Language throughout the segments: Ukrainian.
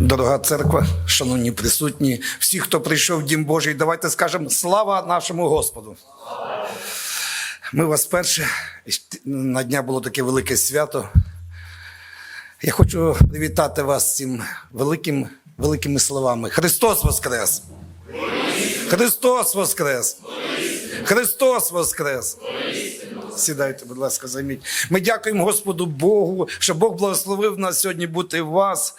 Дорога церква, шановні присутні, всі, хто прийшов в Дім Божий, давайте скажемо слава нашому Господу. Ми вас перше. На дня було таке велике свято. Я хочу привітати вас цим великим, великими словами. Христос Воскрес! Христос Воскрес! Христос Воскрес! Сідайте, будь ласка, займіть. Ми дякуємо Господу Богу, що Бог благословив нас сьогодні бути у вас.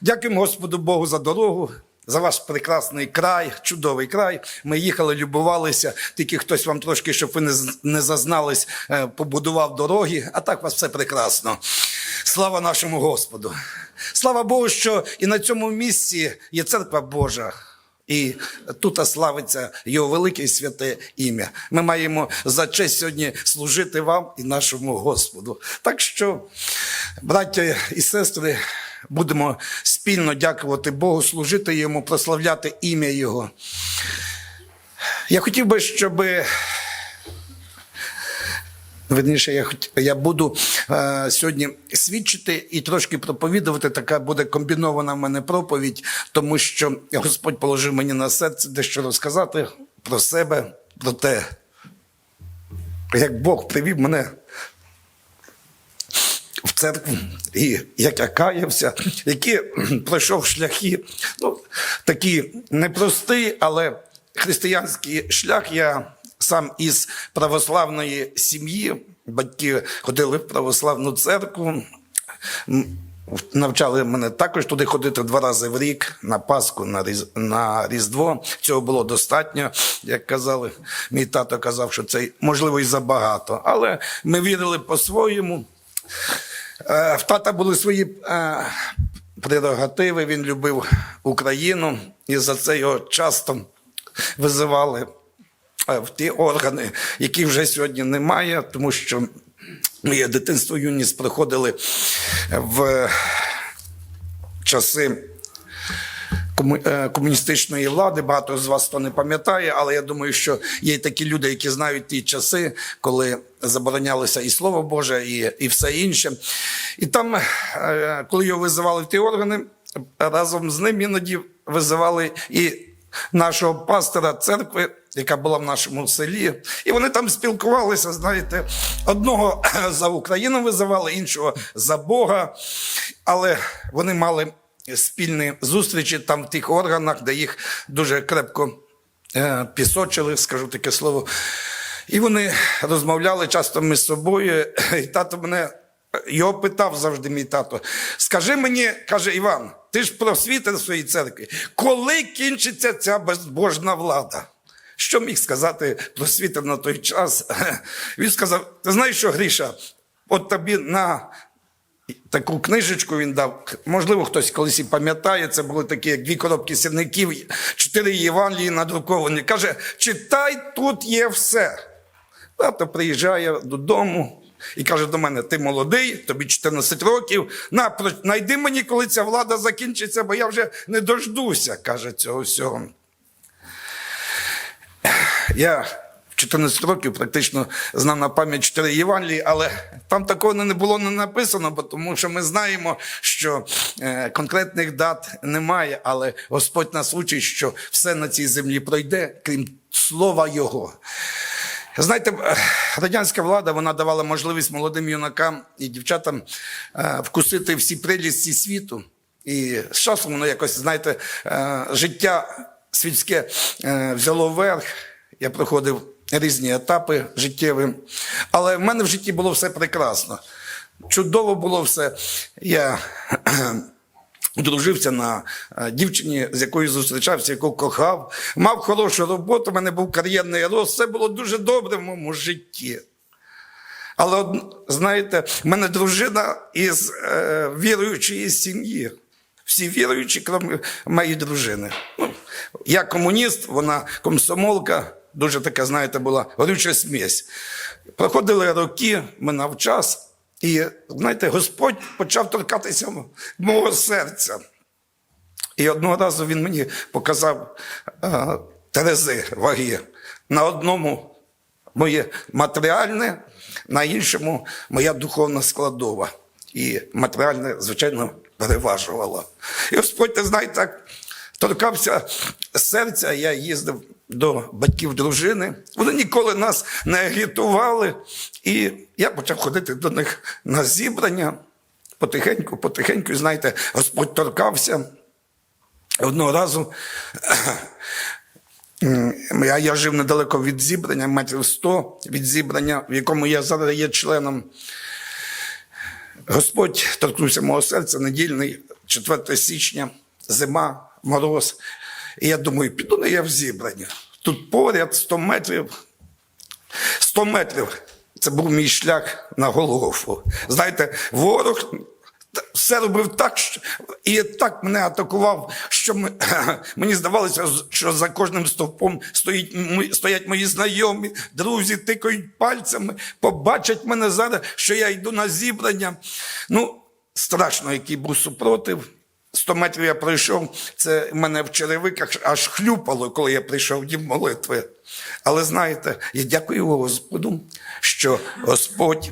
Дякуємо Господу Богу за дорогу, за ваш прекрасний край, чудовий край. Ми їхали, любувалися. Тільки хтось вам трошки, щоб ви не, не зазнались, е, побудував дороги, а так у вас все прекрасно. Слава нашому Господу! Слава Богу, що і на цьому місці є церква Божа. І тут славиться його велике і святе ім'я. Ми маємо за честь сьогодні служити вам і нашому Господу. Так що, браття і сестри, будемо спільно дякувати Богу, служити йому, прославляти ім'я Його. Я хотів би, щоб Верніше, я хот- я буду е, сьогодні свідчити і трошки проповідувати. Така буде комбінована в мене проповідь, тому що Господь положив мені на серце дещо розказати про себе, про те, як Бог привів мене в церкву, і як я каявся, які пройшов шляхи, ну, такі непрості, але християнський шлях. Я сам із православної сім'ї, батьки ходили в православну церкву. Навчали мене також туди ходити два рази в рік на Пасху, на, Різ... на Різдво. Цього було достатньо, як казали. Мій тато казав, що це можливо і забагато. Але ми вірили по-своєму. Е, В тата були свої е, прерогативи, він любив Україну, і за це його часто визивали в ті органи, яких вже сьогодні немає, тому що моє дитинство юність проходили в часи е, комуністичної влади. Багато з вас то не пам'ятає, але я думаю, що є такі люди, які знають ті часи, коли заборонялося і слово Боже, і, і все інше. І там, е, коли його визивали в ті органи, разом з ним іноді визивали і нашого пастора церкви. Яка була в нашому селі, і вони там спілкувалися. Знаєте, одного за Україну визивали, іншого за Бога, але вони мали спільні зустрічі там в тих органах, де їх дуже крепко е, пісочили, скажу таке слово. І вони розмовляли часто між собою. І тато мене його питав завжди, мій тато. Скажи мені, каже Іван, ти ж просвітер в своїй церкві, коли кінчиться ця безбожна влада? Що міг сказати просвітер на той час? Він сказав: ти знаєш що, Гріша, от тобі на таку книжечку він дав. Можливо, хтось колись і пам'ятає, це були такі, як дві коробки сірників, чотири Євангелії надруковані. Каже, читай, тут є все. Тато приїжджає додому і каже до мене: ти молодий, тобі 14 років. На, найди мені, коли ця влада закінчиться, бо я вже не дождуся, каже цього всього. Я в 14 років практично знав на пам'ять чотири Євангелії, але там такого не було не написано, бо тому що ми знаємо, що е, конкретних дат немає, але Господь нас учить, що все на цій землі пройде, крім слова Його. Знаєте, е, радянська влада вона давала можливість молодим юнакам і дівчатам е, вкусити всі прелісті світу. І з часом воно якось, знаєте, життя світське е, взяло верх. Я проходив різні етапи життєві. Але в мене в житті було все прекрасно. Чудово було все. Я Одружився на е, дівчині, з якою зустрічався, яку кохав, мав хорошу роботу, в мене був кар'єрний рост. Все було дуже добре в моєму житті. Але, знаєте, в мене дружина із е, віруючої сім'ї. Всі віруючі, крім моєї дружини. Ну, я комуніст, вона комсомолка, дуже така, знаєте, була горюча смесь. Проходили роки, минав час, і, знаєте, Господь почав торкатися мого серця. І одного разу він мені показав е, терези ваги. На одному моє матеріальне, на іншому моя духовна складова. І матеріальне, звичайно, переважувало. І Господь, ти знаєте, так торкався серця. Я їздив до батьків дружини. Вони ніколи нас не агітували. І я почав ходити до них на зібрання. Потихеньку, потихеньку, знаєте, Господь торкався. Одного разу я, я жив недалеко від зібрання, метрів 100 від зібрання, в якому я зараз є членом. Господь торкнувся мого серця недільний, 4 січня, зима, мороз. І я думаю, піду не я в зібрання. Тут поряд 100 метрів. 100 метрів. Це був мій шлях на Голгофу. Знаєте, ворог все робив так, що, і так мене атакував, що ми, мені здавалося, що за кожним стовпом стоїть, стоять мої знайомі, друзі, тикають пальцями, побачать мене зараз, що я йду на зібрання. Ну, страшно, який був супротив. 100 метрів я пройшов, це в мене в черевиках аж хлюпало, коли я прийшов дім молитви. Але знаєте, я дякую Господу, що Господь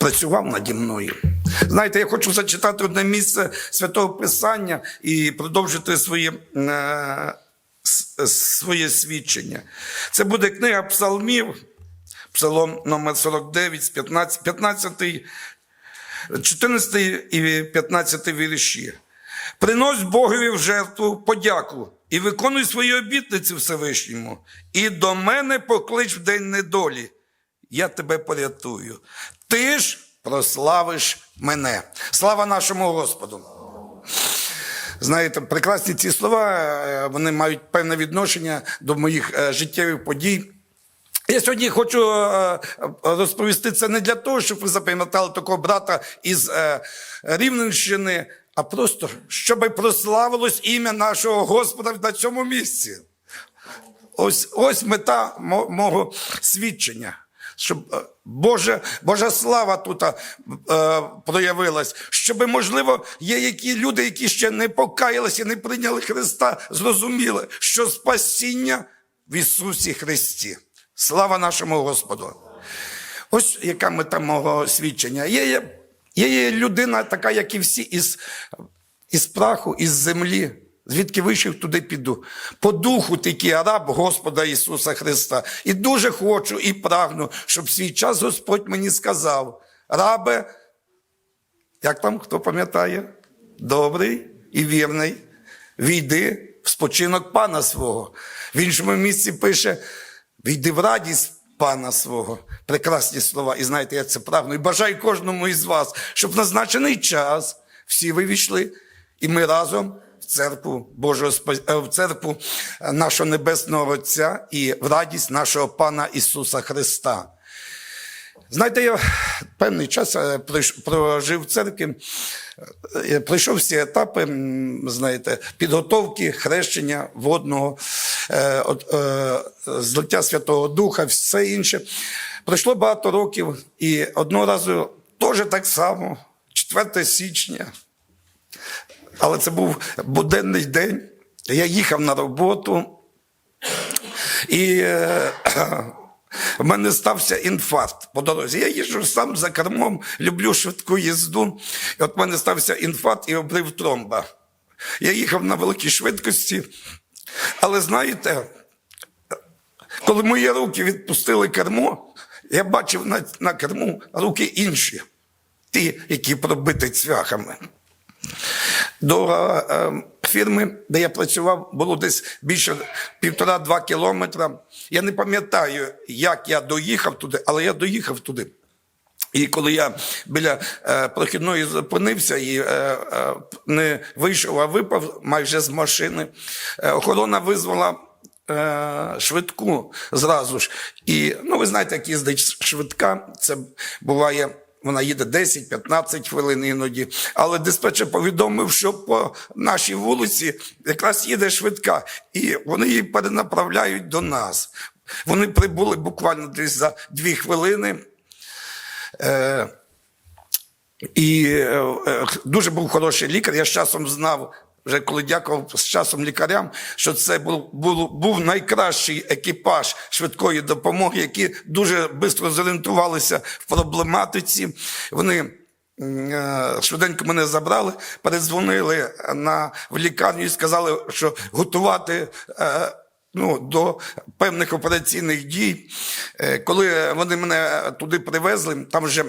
працював наді мною. Знаєте, я хочу зачитати одне місце святого Писання і продовжити своє, е, своє свідчення. Це буде книга Псалмів, Псалом номер 49, 15, 15 14 і 15 вірші. Принось Богові в жертву подяку і виконуй свої обітниці Всевишньому, і до мене поклич в день недолі. Я тебе порятую. Ти ж прославиш мене. Слава нашому Господу. Знаєте, прекрасні ці слова, е, вони мають певне відношення до моїх е, життєвих подій. Я сьогодні хочу е, розповісти це не для того, щоб ви запам'ятали такого брата із Рівненщини, а просто щоб прославилось ім'я нашого Господа на цьому місці. Ось, ось мета мого свідчення. Щоб е, Боже, Божа слава тут е, проявилась, щоб, можливо, є які люди, які ще не покаялися, не прийняли Христа, зрозуміли, що спасіння в Ісусі Христі. Слава нашому Господу! Ось яка мета мого свідчення. Є, є, є, людина, така, як і всі, із, із праху, із землі. Звідки вийшов, туди піду. По духу тільки раб Господа Ісуса Христа. І дуже хочу і прагну, щоб свій час Господь мені сказав: рабе, як там хто пам'ятає? Добрий і вірний, війди в спочинок пана свого. В іншому місці пише: війди в радість пана свого. Прекрасні слова. І знаєте, я це прагну. І бажаю кожному із вас, щоб в назначений час всі ви війшли, і ми разом церкву Божого е, в церкву нашого Небесного Отця і в радість нашого Пана Ісуса Христа. Знаєте, я певний час е, прожив в церкві, е, пройшов всі етапи, знаєте, підготовки, хрещення водного, е, е, злиття Святого Духа, все інше. Пройшло багато років, і одного разу теж так само, 4 січня, але це був буденний день. Я їхав на роботу, і е, в мене стався інфаркт по дорозі. Я їжджу сам за кермом, люблю швидку їзду. І от в мене стався інфаркт і обрив тромба. Я їхав на великій швидкості, але знаєте, коли мої руки відпустили кермо, я бачив на, на керму руки інші, ті, які пробиті цвяхами. До е, фірми, де я працював, було десь більше півтора-два кілометра. Я не пам'ятаю, як я доїхав туди, але я доїхав туди. І коли я біля е, прохідної зупинився і е, е, не вийшов, а випав майже з машини, е, охорона визвала е, швидку зразу ж. І ну, ви знаєте, як їздить швидка, це буває. Вона їде 10-15 хвилин іноді. Але диспетчер повідомив, що по нашій вулиці якраз їде швидка, і вони її перенаправляють до нас. Вони прибули буквально десь за дві хвилини. Е, і е, е, дуже був хороший лікар. Я з часом знав, вже коли дякував з часом лікарям, що це був, був, був найкращий екіпаж швидкої допомоги, які дуже швидко зорієнтувалися в проблематиці. Вони е, швиденько мене забрали, передзвонили на, в лікарню і сказали, що готувати. е, Ну, до певних операційних дій. Е, Коли вони мене туди привезли, там вже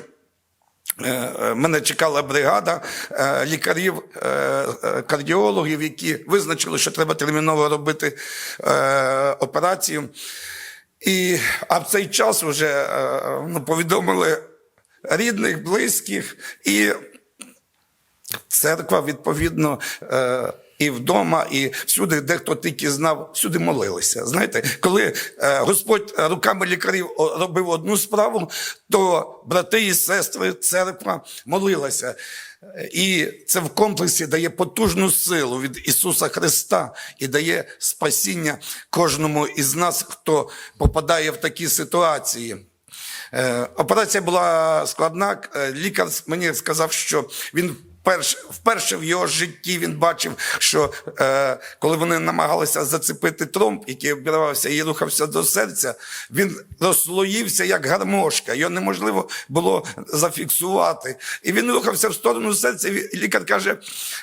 Мене чекала бригада е, лікарів, е, е, кардіологів, які визначили, що треба терміново робити е, операцію. І, а в цей час вже е, ну, повідомили рідних, близьких, і церква, відповідно, е, і вдома, і всюди, де хто тільки знав, всюди молилися. Знаєте, коли е, Господь руками лікарів робив одну справу, то брати і сестри, церква молилася. Е, І це в комплексі дає потужну силу від Ісуса Христа і дає спасіння кожному із нас, хто попадає в такі ситуації. Е, Операція була складна. Е, Лікар мені сказав, що він вперше, вперше в його житті він бачив, що е, коли вони намагалися зацепити тромб, який обірвався і рухався до серця, він розслоївся як гармошка. Його неможливо було зафіксувати. І він рухався в сторону серця. І лікар каже,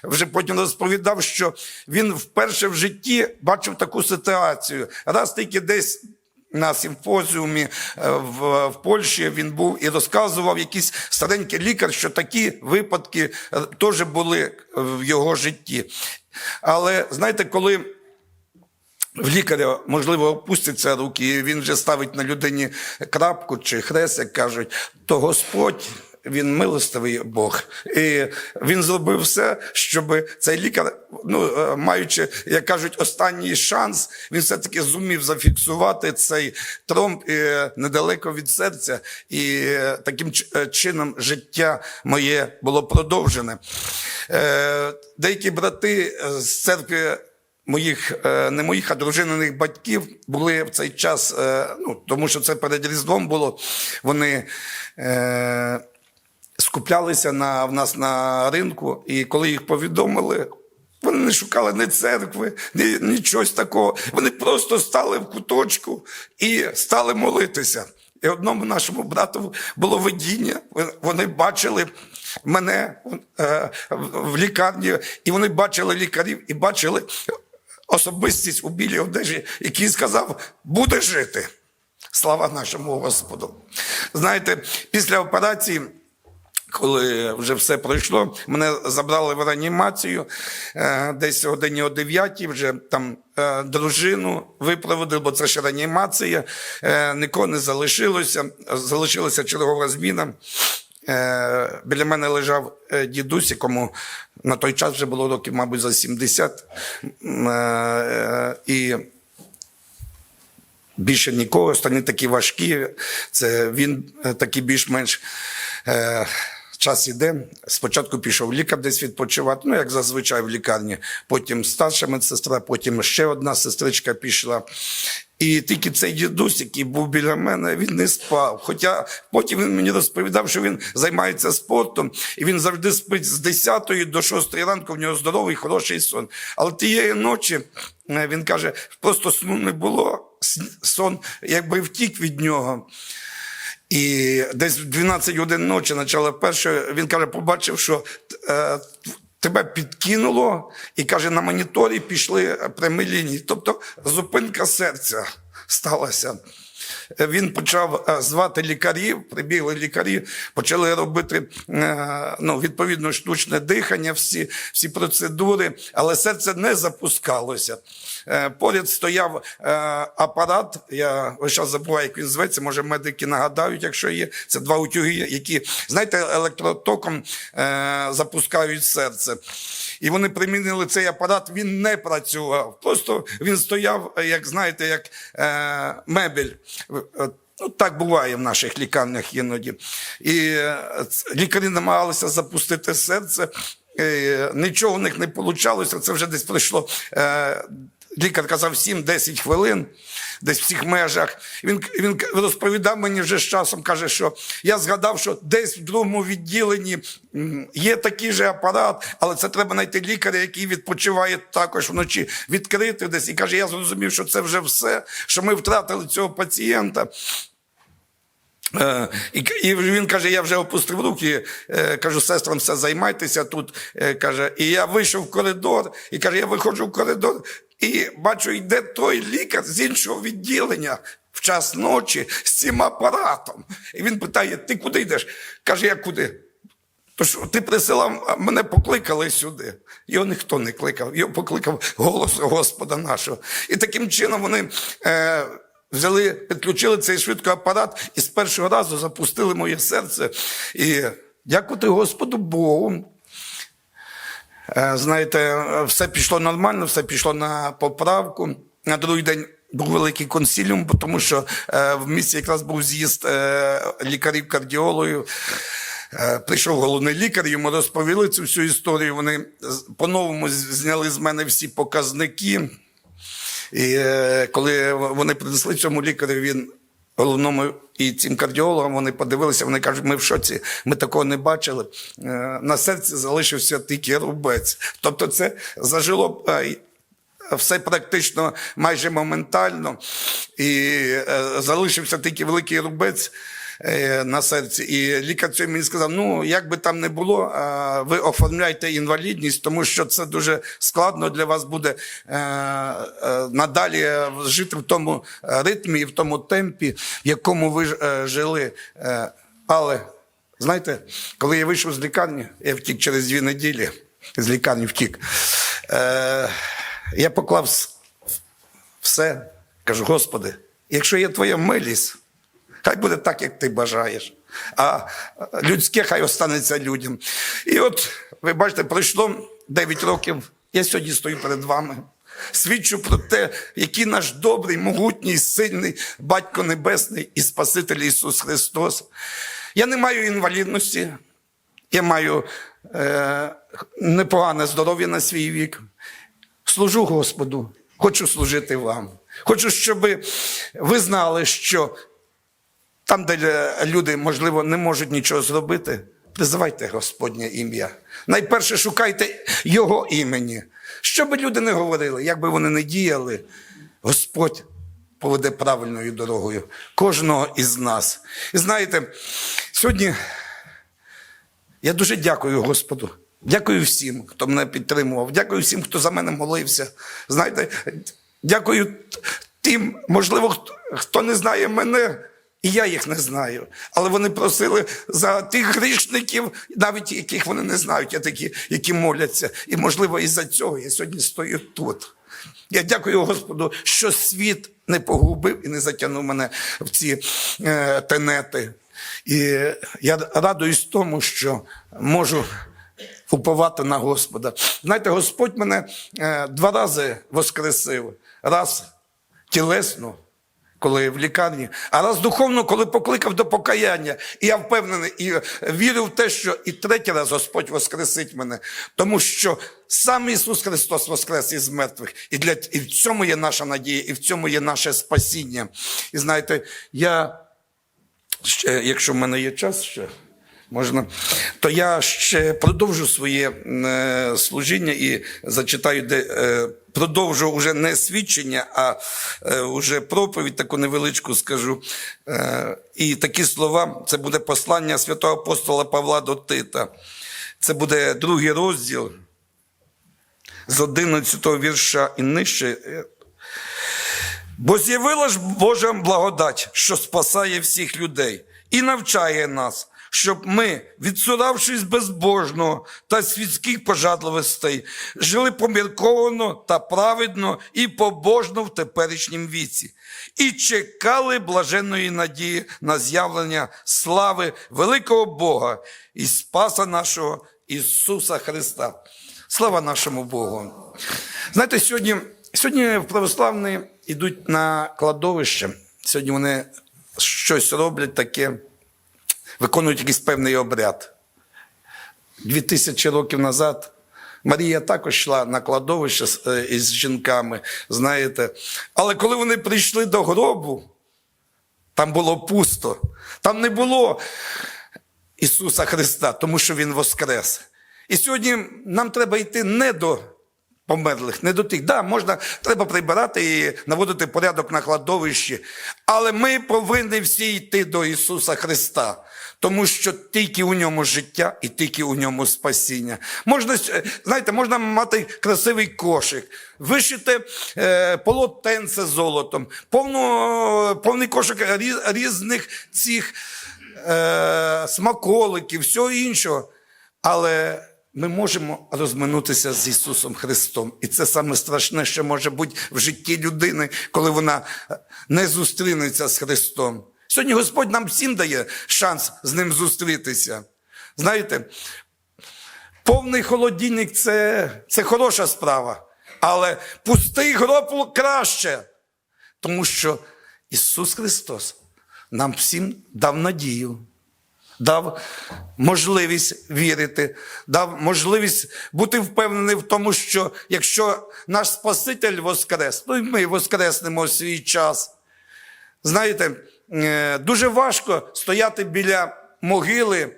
вже потім розповідав, що він вперше в житті бачив таку ситуацію. Раз тільки десь на симпозіумі е, в, в Польщі він був і розказував якийсь старенький лікар, що такі випадки е, теж були в його житті. Але знаєте, коли в лікаря, можливо, опустяться руки, і він вже ставить на людині крапку чи хрест, як кажуть, то Господь. Він милостивий Бог, і він зробив все, щоб цей лікар, ну е, маючи, як кажуть, останній шанс, він все-таки зумів зафіксувати цей тромб е, недалеко від серця, і е, таким чином життя моє було продовжене. Деякі брати з церкви моїх, не моїх, а дружининих батьків були в цей час, ну, тому що це перед Різдвом було, вони скуплялися на, в нас на ринку, і коли їх повідомили, вони не шукали ні церкви, ні, нічогось такого. Вони просто стали в куточку і стали молитися. І одному нашому брату було видіння. Вони бачили мене е, в лікарні, і вони бачили лікарів і бачили особистість у білій одежі, який сказав: буде жити. Слава нашому Господу. Знаєте, після операції. Коли вже все пройшло, мене забрали в реанімацію е, десь годині о 9 вже там е, дружину випроводили, бо це ж реанімація, е, нікого не залишилося, залишилася чергова зміна. Біля мене лежав дідусь, якому на той час вже було років, мабуть, за 70. М, е, е, і більше нікого, останні такі важкі. Це він такий більш-менш. Час іде. Спочатку пішов лікар десь відпочивати, ну як зазвичай в лікарні. Потім старша медсестра, потім ще одна сестричка пішла. І тільки цей дідусь, який був біля мене, він не спав. Хоча потім він мені розповідав, що він займається спортом, і він завжди спить з 10 до 6 ранку, в нього здоровий, хороший сон. Але тієї ночі е, він каже, просто сну не було. Сон якби втік від нього. І десь в 12 годин ночі, почало перше, він каже, побачив, що е, тебе підкинуло, і каже, на моніторі пішли прямі лінії. Тобто зупинка серця сталася. Він почав е, звати лікарів, прибігли лікарі, почали робити е, ну, відповідно штучне дихання, всі, всі процедури, але серце не запускалося. Е, Поряд стояв апарат. Я весь час забуваю, як він зветься. Може, медики нагадають, якщо є. Це два утюги, які, знаєте, електротоком запускають серце. І вони примінили цей апарат, він не працював. Просто він стояв, е, як знаєте, як е, мебель. Е, Ну, так буває в наших лікарнях іноді. І е, лікарі намагалися запустити серце. Нічого в них не вийшло. Це вже десь пройшло. Лікар казав 7-10 хвилин, десь в цих межах. Він, він розповідав мені вже з часом, каже, що я згадав, що десь в другому відділенні є такий же апарат, але це треба знайти лікаря, який відпочиває також вночі, відкрити десь. І каже, я зрозумів, що це вже все, що ми втратили цього пацієнта. Е, І, і він каже: я вже опустив руки, е, кажу, сестрам, все займайтеся тут. Е, Каже, і я вийшов в коридор, і каже, я виходжу в коридор, і бачу, йде той лікар з іншого відділення в час ночі з цим апаратом. І він питає: ти куди йдеш? Каже, я куди? Тож ти присилав, мене покликали сюди. Його ніхто не кликав, його покликав голос Господа нашого. І таким чином вони е, взяли, підключили цей швидкий апарат і з першого разу запустили моє серце. І дякувати Господу Богу. Е, Знаєте, все пішло нормально, все пішло на поправку. На другий день був великий консиліум, тому що е, в місті якраз був з'їзд е, лікарів-кардіологів. Прийшов головний лікар, йому розповіли цю всю історію. Вони по-новому зняли з мене всі показники. І коли вони принесли цьому лікарю, він головному і цим кардіологам вони подивилися, вони кажуть, ми в шоці, ми такого не бачили. Е, На серці залишився тільки рубець. Тобто це зажило. е, Все практично майже моментально, і е, залишився тільки великий рубець е, на серці. І лікар цей мені сказав: ну як би там не було, е, ви оформляйте інвалідність, тому що це дуже складно для вас буде е, е, надалі жити в тому ритмі і в тому темпі, в якому ви е, жили. Е, але знаєте, коли я вийшов з лікарні, я втік через дві неділі, з лікарні втік. Е, я поклав все, кажу, Господи, якщо є твоя милість, хай буде так, як ти бажаєш. А людське хай останеться людям. І от, ви бачите, пройшло 9 років. Я сьогодні стою перед вами. Свідчу про те, який наш добрий, могутній, сильний Батько Небесний і Спаситель Ісус Христос. Я не маю інвалідності, я маю е, непогане здоров'я на свій вік. Служу Господу, хочу служити вам. Хочу, щоб ви знали, що там, де е, люди, можливо, не можуть нічого зробити, призивайте Господнє ім'я. Найперше шукайте Його імені. Що би люди не говорили, як би вони не діяли, Господь поведе правильною дорогою кожного із нас. І знаєте, сьогодні я дуже дякую Господу. Дякую всім, хто мене підтримував. Дякую всім, хто за мене молився. Знаєте, дякую тим, можливо, хто, хто не знає мене, і я їх не знаю. Але вони просили за тих грішників, навіть яких вони не знають, а такі, які моляться. І, можливо, із-за цього я сьогодні стою тут. Я дякую Господу, що світ не погубив і не затягнув мене в ці е, тенети. І я радуюсь тому, що можу уповати на Господа. Знаєте, Господь мене е, два рази воскресив. Раз тілесно, коли в лікарні, а раз духовно, коли покликав до покаяння. І я впевнений і вірю в те, що і третій раз Господь воскресить мене, тому що сам Ісус Христос воскрес із мертвих. І, для, і в цьому є наша надія, і в цьому є наше спасіння. І знаєте, я ще, якщо в мене є час ще. Можна, то я ще продовжу своє е, служіння і зачитаю, де е, продовжу вже не свідчення, а е, вже проповідь таку невеличку скажу. Е, і такі слова це буде послання святого апостола Павла до Тита. Це буде другий розділ з 11 вірша і нижче. Бо з'явила ж Божа благодать, що спасає всіх людей, і навчає нас, щоб ми, відсуравшись безбожного та світських пожадливостей, жили помірковано та праведно і побожно в теперішнім віці, і чекали блаженної надії на з'явлення слави великого Бога і Спаса нашого Ісуса Христа. Слава нашому Богу. Знаєте, сьогодні, сьогодні в православні йдуть на кладовище. Сьогодні вони щось роблять таке, виконують якийсь певний обряд. Дві тисячі років назад Марія також йшла на кладовище е, із жінками, знаєте. Але коли вони прийшли до гробу, там було пусто. Там не було Ісуса Христа, тому що Він воскрес. І сьогодні нам треба йти не до померлих, не до тих. Да, можна, треба прибирати і наводити порядок на кладовищі, але ми повинні всі йти до Ісуса Христа. Тому що тільки у ньому життя і тільки у ньому спасіння. Можна, е, знаєте, можна мати красивий кошик, вишити е, полотенце золотом, повну, повний кошик різ- різних цих е, смаколиків, всього іншого. Але ми можемо розминутися з Ісусом Христом. І це саме страшне, що може бути в житті людини, коли вона не зустрінеться з Христом. Сьогодні Господь нам всім дає шанс з ним зустрітися. Знаєте, повний холодильник це, це хороша справа, але пустий гроб краще. Тому що Ісус Христос нам всім дав надію, дав можливість вірити, дав можливість бути впевнений в тому, що якщо наш Спаситель воскрес, ну і ми воскреснемо свій час. Знаєте, дуже важко стояти біля могили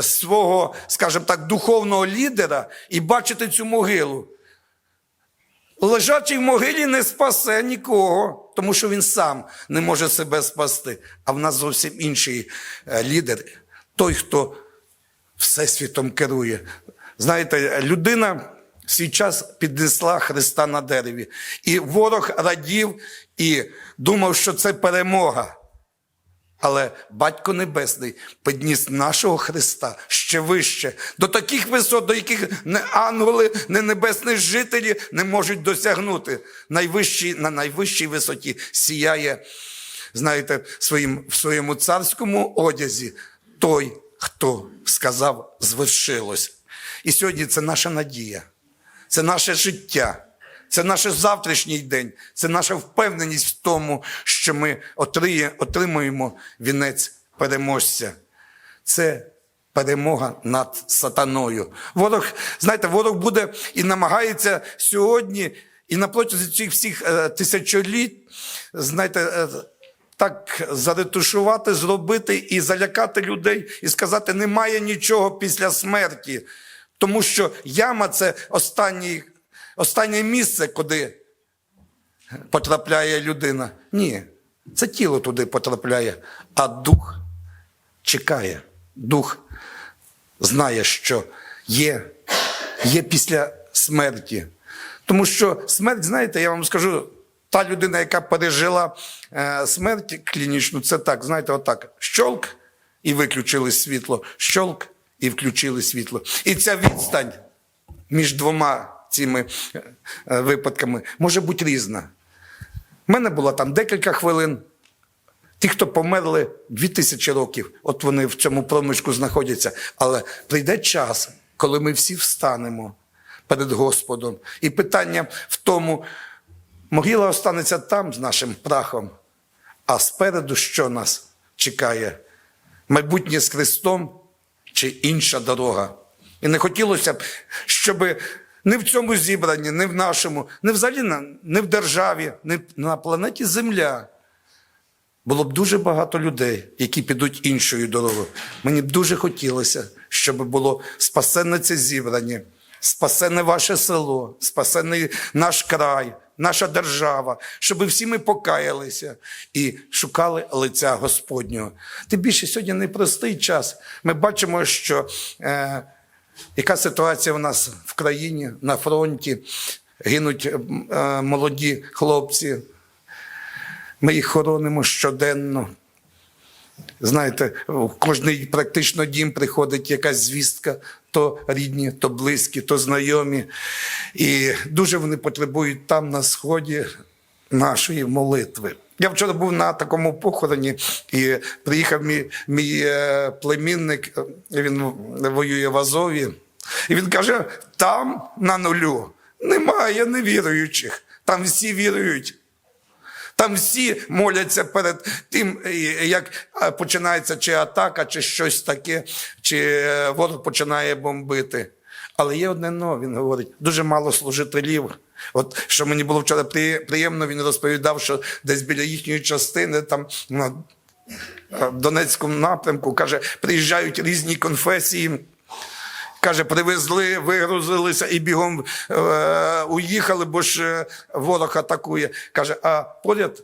свого, скажімо так, духовного лідера і бачити цю могилу. Лежачий в могилі не спасе нікого, тому що він сам не може себе спасти. А в нас зовсім інший е, лідер, той, хто всесвітом керує. Знаєте, людина в свій час піднесла Христа на дереві. І ворог радів і думав, що це перемога. Але Батько Небесний підніс нашого Христа ще вище, до таких висот, до яких не ангели, не небесні жителі не можуть досягнути. Найвищий, на найвищій висоті сіяє, знаєте, своїм, в своєму царському одязі той, хто сказав, звершилось. І сьогодні це наша надія, це наше життя. Це наш завтрашній день, це наша впевненість в тому, що ми отримуємо вінець переможця. Це перемога над сатаною. Ворог, знаєте, ворог буде і намагається сьогодні, і на протязі цих всіх е, тисячоліть, знаєте, е, так заретушувати, зробити і залякати людей, і сказати, немає нічого після смерті. Тому що яма це останній, останнє місце, куди потрапляє людина. Ні, це тіло туди потрапляє, а дух чекає. Дух знає, що є, є після смерті. Тому що смерть, знаєте, я вам скажу, та людина, яка пережила е, смерть клінічну, це так, знаєте, отак. Щолк і виключили світло, щолк і включили світло. І ця відстань між двома цими е, випадками може бути різна. У мене було там декілька хвилин. Ті, хто померли 2000 років, от вони в цьому проміжку знаходяться. Але прийде час, коли ми всі встанемо перед Господом. І питання в тому, могила останеться там з нашим прахом, а спереду що нас чекає? Майбутнє з Христом чи інша дорога? І не хотілося б, щоб не в цьому зібранні, не в нашому, не взагалі не в державі, не на планеті Земля. Було б дуже багато людей, які підуть іншою дорогою. Мені б дуже хотілося, щоб було спасенне це зібрання, спасене ваше село, спасений наш край, наша держава, щоб всі ми покаялися і шукали лиця Господнього. Тим більше сьогодні непростий час. Ми бачимо, що е, яка ситуація у нас в країні на фронті, гинуть е, молоді хлопці. Ми їх хоронимо щоденно. Знаєте, в кожний практично дім приходить якась звістка, то рідні, то близькі, то знайомі. І дуже вони потребують там, на сході, нашої молитви. Я вчора був на такому похороні, і приїхав мій, мій е, племінник, е, він воює в Азові, і він каже: там на нулю немає невіруючих, там всі вірують. Там всі моляться перед тим, е, як починається чи атака, чи щось таке, чи ворог починає бомбити. Але є одне но, він говорить, дуже мало служителів. От що мені було вчора приємно, він розповідав, що десь біля їхньої частини, там на е, Донецькому напрямку, каже, приїжджають різні конфесії. Каже, привезли, вигрузилися і бігом е, уїхали, бо ж е, ворог атакує. Каже, а поряд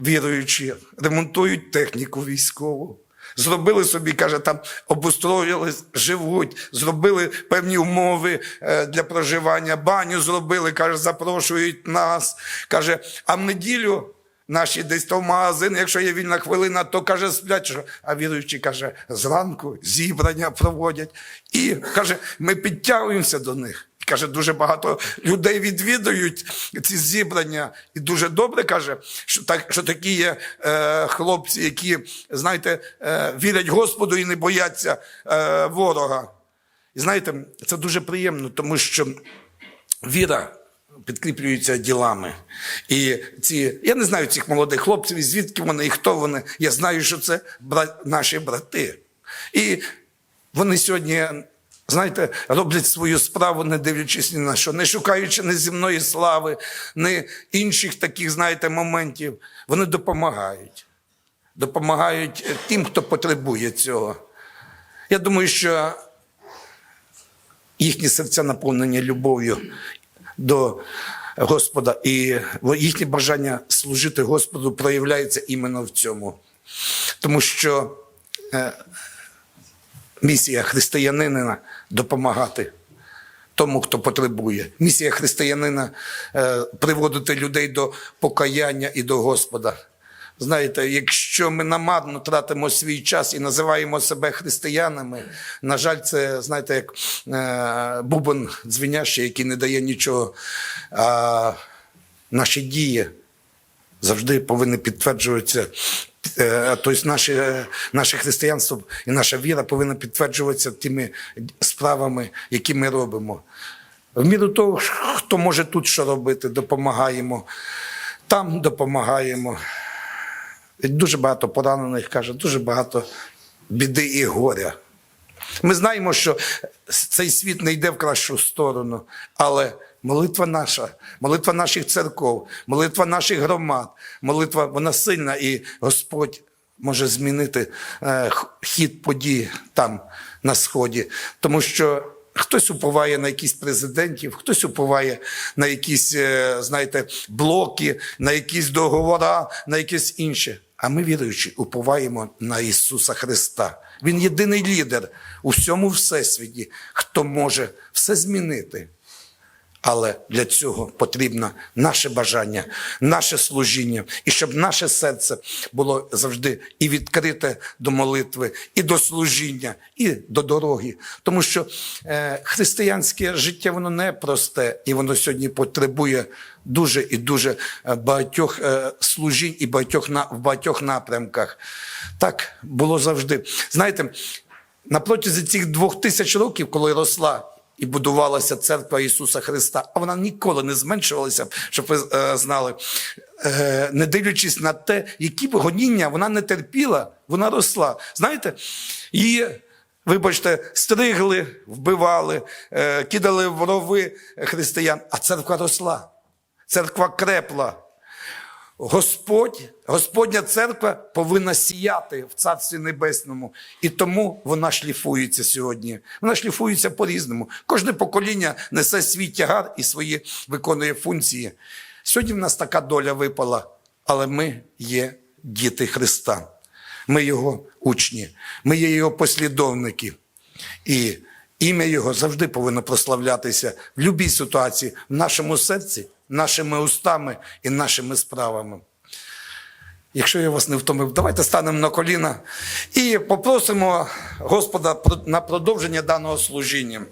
віруючі ремонтують техніку військову. Зробили собі, каже, там обустроїлись, живуть, зробили певні умови е, для проживання, баню зробили, каже, запрошують нас. Каже, а в неділю наші десь то в магазин, якщо є вільна хвилина, то каже, сплять. Що? А віруючі каже, зранку зібрання проводять. І каже, ми підтягуємося до них. Каже, дуже багато людей відвідують ці зібрання, і дуже добре каже, що так, що такі є е, хлопці, які, знаєте, е, вірять Господу і не бояться е, ворога. І знаєте, це дуже приємно, тому що віра підкріплюється ділами. І ці, я не знаю цих молодих хлопців, і звідки вони і хто вони. Я знаю, що це бра- наші брати. І вони сьогодні, знаєте, роблять свою справу, не дивлячись ні на що, не шукаючи ні земної слави, ні інших таких, знаєте, моментів. Вони допомагають. Допомагають е, тим, хто потребує цього. Я думаю, що їхні серця наповнені любов'ю до Господа, і їхнє бажання служити Господу проявляється іменно в цьому. Тому що е, місія християнина допомагати тому, хто потребує. Місія християнина е, приводити людей до покаяння і до Господа. Знаєте, якщо ми намарно тратимо свій час і називаємо себе християнами, на жаль, це знаєте, як е, бубон дзвінящий, який не дає нічого. А наші дії завжди повинні підтверджуватися. Е, Тобто наше, наше християнство і наша віра повинна підтверджуватися тими справами, які ми робимо. В міру того, хто може тут що робити, допомагаємо, там допомагаємо. Дуже багато поранених каже, дуже багато біди і горя. Ми знаємо, що цей світ не йде в кращу сторону, але молитва наша, молитва наших церков, молитва наших громад, молитва вона сильна, і Господь може змінити е, хід подій там на сході, тому що. Хтось уповає на якісь президентів, хтось уповає на якісь, е, знаєте, блоки, на якісь договори, на якесь інше. А ми, віруючи, уповаємо на Ісуса Христа. Він єдиний лідер у всьому всесвіті, хто може все змінити. Але для цього потрібно наше бажання, наше служіння, і щоб наше серце було завжди і відкрите до молитви, і до служіння, і до дороги. Тому що е, християнське життя воно не просте, і воно сьогодні потребує дуже і дуже е, багатьох е, служінь і багатьох на в багатьох напрямках. Так було завжди. Знаєте, на протязі цих двох тисяч років, коли росла і будувалася церква Ісуса Христа, а вона ніколи не зменшувалася, щоб ви е, знали, е, не дивлячись на те, які б гоніння вона не терпіла, вона росла. Знаєте, її. Вибачте, стригли, вбивали, е, кидали в рови християн, а церква росла, церква крепла. Господь, Господня церква повинна сіяти в Царстві Небесному. І тому вона шліфується сьогодні. Вона шліфується по-різному. Кожне покоління несе свій тягар і свої виконує функції. Сьогодні в нас така доля випала, але ми є діти Христа. Ми Його учні, ми є Його послідовники. І ім'я Його завжди повинно прославлятися в будь-якій ситуації, в нашому серці, нашими устами і нашими справами. Якщо я вас не втомив, давайте станемо на коліна і попросимо Господа на продовження даного служіння.